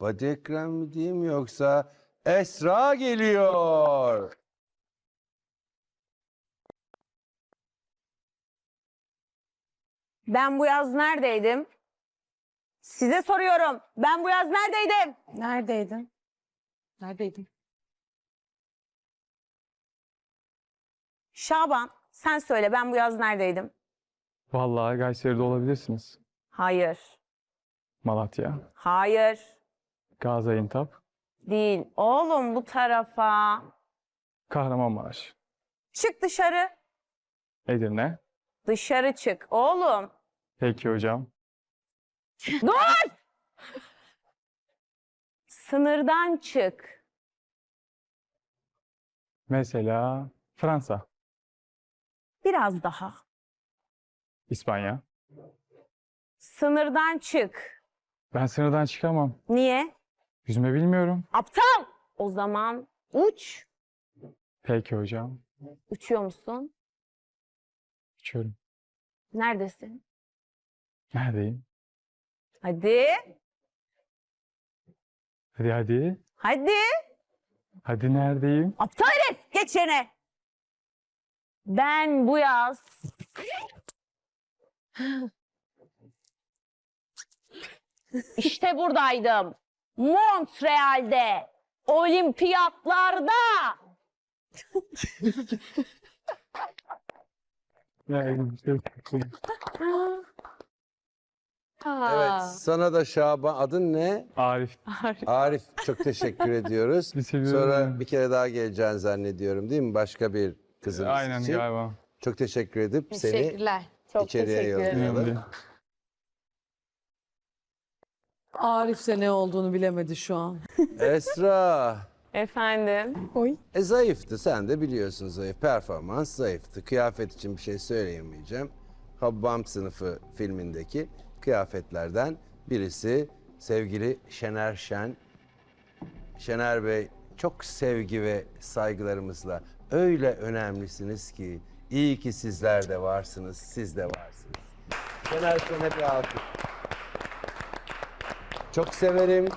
Badi Ekrem mi diyeyim yoksa Esra geliyor. Ben bu yaz neredeydim? Size soruyorum. Ben bu yaz neredeydim? Neredeydin? Neredeydin? Şaban, sen söyle ben bu yaz neredeydim? Vallahi Kayseri'de olabilirsiniz. Hayır. Malatya, Hayır. Gaziantep, Değil. Oğlum bu tarafa. Kahramanmaraş, Çık dışarı. Edirne. Dışarı çık. Oğlum. Peki hocam. Dur! Sınırdan çık. Mesela Fransa, Biraz daha. İspanya. Sınırdan çık. Ben sınırdan çıkamam. Niye? Yüzme bilmiyorum. Aptal. O zaman uç. Peki hocam. Uçuyor musun? Uçuyorum. Neredesin? Neredeyim? Hadi. Hadi hadi. Hadi. Hadi neredeyim? Aptal herif. Geç yerine. Ben bu yaz işte buradaydım. Montreal'de. Olimpiyatlarda. Evet sana da Şaban adın ne? Arif. Arif çok teşekkür ediyoruz. Bir seviyorum Sonra yani. bir kere daha geleceğini zannediyorum değil mi? Başka bir kızınız Aynen için. galiba. Çok teşekkür edip seni Teşekkürler. Çok İçeriye teşekkür ederim. yollayalım. Önemli. Arif de ne olduğunu bilemedi şu an. Esra. Efendim. Oy. E zayıftı sen de biliyorsun zayıf. Performans zayıftı. Kıyafet için bir şey söyleyemeyeceğim. Habbam sınıfı filmindeki kıyafetlerden birisi sevgili Şener Şen. Şener Bey çok sevgi ve saygılarımızla öyle önemlisiniz ki iyi ki sizler de varsınız, siz de varsınız. Şener Şen'e bir alkış. Çok severim,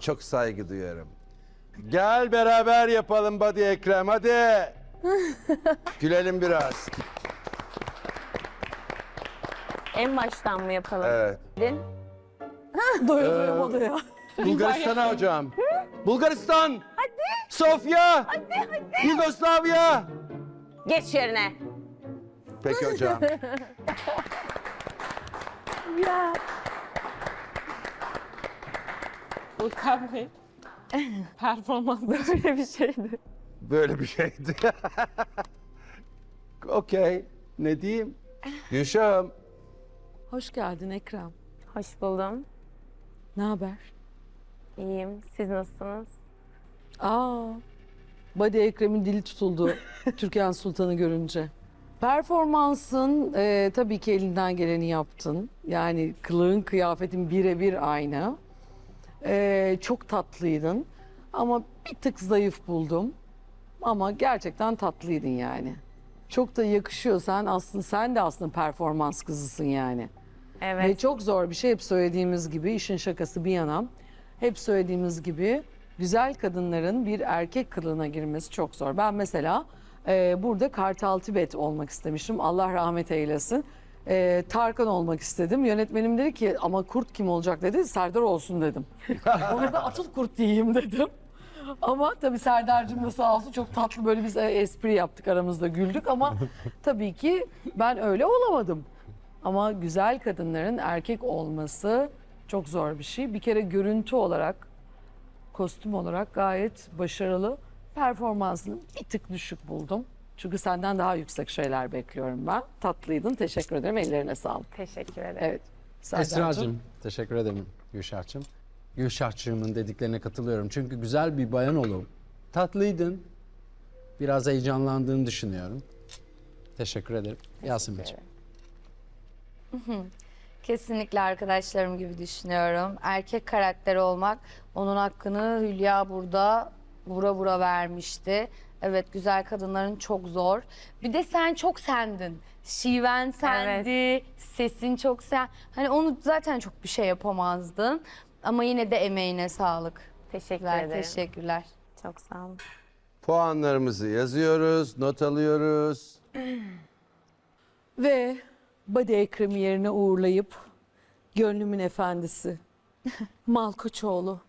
çok saygı duyarım. Gel beraber yapalım Badi Ekrem hadi. Gülelim biraz. En baştan mı yapalım? Evet. Dedin? Doya doyamadı ya. Bulgaristan'a hocam. Bulgaristan. Hadi. Sofya. Hadi hadi. Yugoslavya. Geç yerine. Peki hocam. Volkan Bey. Performans böyle bir şeydi. Böyle bir şeydi. Okey. Ne diyeyim? Gülşah'ım. Hoş geldin Ekrem. Hoş buldum. Ne haber? İyiyim. Siz nasılsınız? Aa, Badi Ekrem'in dili tutuldu Türkan Sultan'ı görünce. Performansın e, tabii ki elinden geleni yaptın. Yani kılığın, kıyafetin birebir aynı. E, çok tatlıydın ama bir tık zayıf buldum. Ama gerçekten tatlıydın yani. Çok da yakışıyor. Sen aslında sen de aslında performans kızısın yani. Evet. Ve çok zor bir şey hep söylediğimiz gibi işin şakası bir yana. Hep söylediğimiz gibi güzel kadınların bir erkek kılığına girmesi çok zor. Ben mesela e, burada Kartal Tibet olmak istemiştim. Allah rahmet eylesin. E, Tarkan olmak istedim. Yönetmenim dedi ki ama kurt kim olacak dedi. Serdar olsun dedim. Ona da atıl kurt diyeyim dedim. Ama tabii Serdar'cığım da sağ olsun çok tatlı böyle biz e, espri yaptık aramızda güldük ama tabii ki ben öyle olamadım. Ama güzel kadınların erkek olması çok zor bir şey. Bir kere görüntü olarak, kostüm olarak gayet başarılı. Performansını bir tık düşük buldum. Çünkü senden daha yüksek şeyler bekliyorum ben. Tatlıydın. Teşekkür ederim. Ellerine sağlık. Teşekkür ederim. Evet. Esra'cığım teşekkür ederim Gülşah'cığım. Gülşah'cığımın dediklerine katılıyorum. Çünkü güzel bir bayan olup tatlıydın. Biraz heyecanlandığını düşünüyorum. Teşekkür ederim. Yasemin'ciğim. Kesinlikle arkadaşlarım gibi düşünüyorum. Erkek karakteri olmak onun hakkını Hülya burada vura vura vermişti. Evet güzel kadınların çok zor. Bir de sen çok sendin. Şiven sendi, sesin çok sen. Hani onu zaten çok bir şey yapamazdın. Ama yine de emeğine sağlık. Teşekkür Teşekkürler. ederim. Teşekkürler. Çok sağ olun. Puanlarımızı yazıyoruz, not alıyoruz. Ve body ekremi yerine uğurlayıp gönlümün efendisi Malkoçoğlu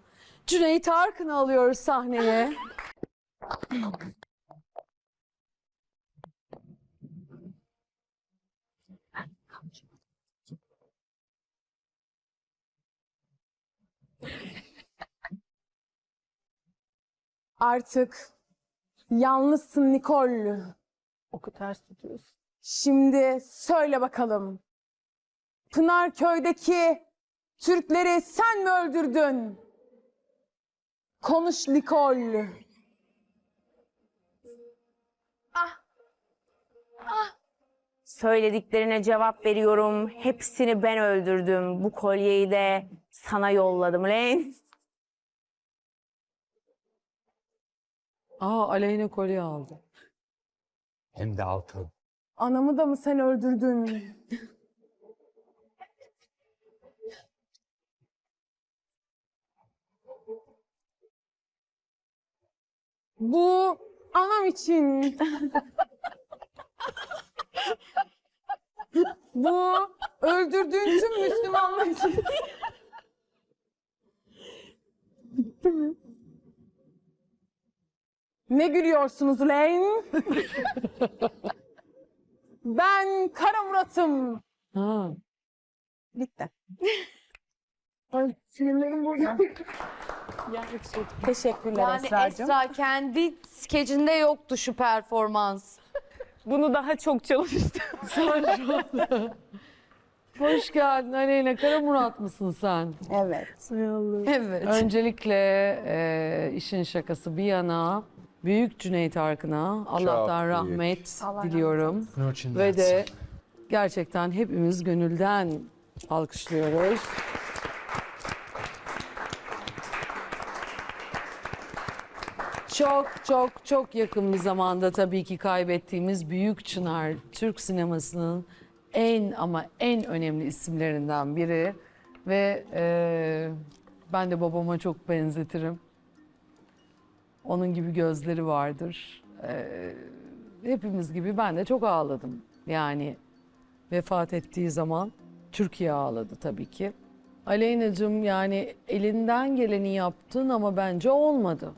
Cüneyt Arkın'ı alıyoruz sahneye. Artık yalnızsın Nikol. Oku ters tutuyorsun. Şimdi söyle bakalım. Pınarköy'deki Türkleri sen mi öldürdün? Konuş Nikol. Söylediklerine cevap veriyorum. Hepsini ben öldürdüm. Bu kolyeyi de sana yolladım lan. Aa Aleyna kolye aldı. Hem de altın. Anamı da mı sen öldürdün? Bu anam için. Bu öldürdüğün tüm Müslümanlar için. Bitti mi? Ne gülüyorsunuz lan? Ben Kara Murat'ım. Ha. Bitti. Ay sinirlerim bozuldu. Teşekkürler Yani Esra'cığım. Esra kendi skecinde yoktu şu performans. Bunu daha çok çalıştım. Hoş geldin Aleyna. Kara Murat mısın sen? Evet. Evet. Öncelikle e, işin şakası bir yana büyük Cüneyt Arkın'a Allah'tan büyük. rahmet Allah diliyorum. Nurçin Ve de gerçekten hepimiz gönülden alkışlıyoruz. Çok çok çok yakın bir zamanda tabii ki kaybettiğimiz Büyük Çınar Türk sinemasının en ama en önemli isimlerinden biri ve e, ben de babama çok benzetirim. Onun gibi gözleri vardır. E, hepimiz gibi ben de çok ağladım. Yani vefat ettiği zaman Türkiye ağladı tabii ki. Aleyna'cığım yani elinden geleni yaptın ama bence olmadı.